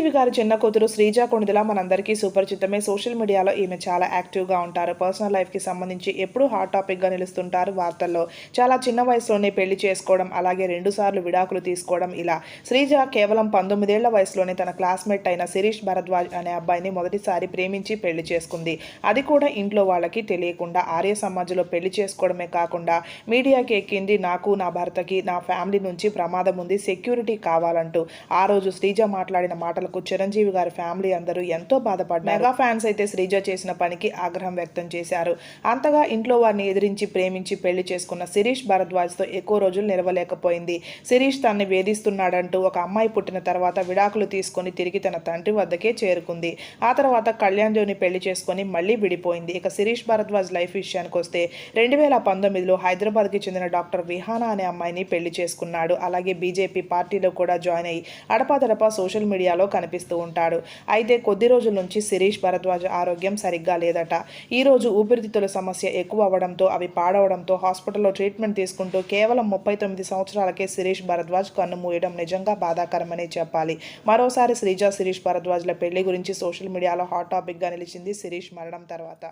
చిరంజీవి గారి చిన్న కూతురు శ్రీజ కొణిదల మనందరికీ సుపరిచితమే. సోషల్ మీడియాలో ఈమె చాలా యాక్టివ్గా ఉంటారు. పర్సనల్ లైఫ్కి సంబంధించి ఎప్పుడూ హాట్ టాపిక్గా నిలుస్తుంటారు వార్తల్లో. చాలా చిన్న వయసులోనే పెళ్ళి చేసుకోవడం అలాగే రెండుసార్లు విడాకులు తీసుకోవడం ఇలా. శ్రీజ కేవలం పంతొమ్మిదేళ్ళ వయసులోనే తన క్లాస్మేట్ అయిన శిరీష్ భరద్వాజ్ అనే అబ్బాయిని మొదటిసారి ప్రేమించి పెళ్ళి చేసుకుంది. అది కూడా ఇంట్లో వాళ్ళకి తెలియకుండా ఆర్య సమాజంలో పెళ్ళి చేసుకోవడమే కాకుండా మీడియాకి ఎక్కింది నాకు నా భర్తకి నా ఫ్యామిలీ నుంచి ప్రమాదం ఉంది సెక్యూరిటీ కావాలంటూ ఆ రోజు శ్రీజ మాట్లాడిన మాటలు మాటలకు చిరంజీవి గారి ఫ్యామిలీ అందరూ ఎంతో బాధపడ్డారు. మెగా ఫ్యాన్స్ అయితే శ్రీజ చేసిన పనికి ఆగ్రహం వ్యక్తం చేశారు. అంతగా ఇంట్లో వారిని ఎదిరించి ప్రేమించి పెళ్ళి చేసుకున్న శిరీష్ భరద్వాజ్తో ఎక్కువ రోజులు నిలవలేకపోయింది. శిరీష్ తన్ని వేధిస్తున్నాడంటూ ఒక అమ్మాయి పుట్టిన తర్వాత విడాకులు తీసుకొని తిరిగి తన తండ్రి వద్దకే చేరుకుంది. ఆ తర్వాత కళ్యాణ్ జోని పెళ్ళి చేసుకొని మళ్ళీ విడిపోయింది. ఇక శిరీష్ భరద్వాజ్ లైఫ్ విషయానికి వస్తే రెండు వేల పంతొమ్మిదిలో హైదరాబాద్కి చెందిన డాక్టర్ విహానా అనే అమ్మాయిని పెళ్ళి చేసుకున్నాడు. అలాగే బీజేపీ పార్టీలో కూడా జాయిన్ అయ్యి అడపాదడపా సోషల్ మీడియాలో కనిపిస్తూ ఉంటాడు. అయితే కొద్ది రోజుల నుంచి శిరీష్ భరద్వాజ్ ఆరోగ్యం సరిగ్గా లేదట. ఈరోజు ఊపిరితిత్తుల సమస్య ఎక్కువ అవ్వడంతో అవి పాడవడంతో హాస్పిటల్లో ట్రీట్మెంట్ తీసుకుంటూ కేవలం ముప్పై తొమ్మిది సంవత్సరాలకే శిరీష్ భరద్వాజ్ కన్ను మూయడం నిజంగా బాధాకరమనే చెప్పాలి. మరోసారి శ్రీజ శిరీష్ భరద్వాజ్ల పెళ్ళి గురించి సోషల్ మీడియాలో హాట్ టాపిక్గా నిలిచింది శిరీష్ మరణం తర్వాత.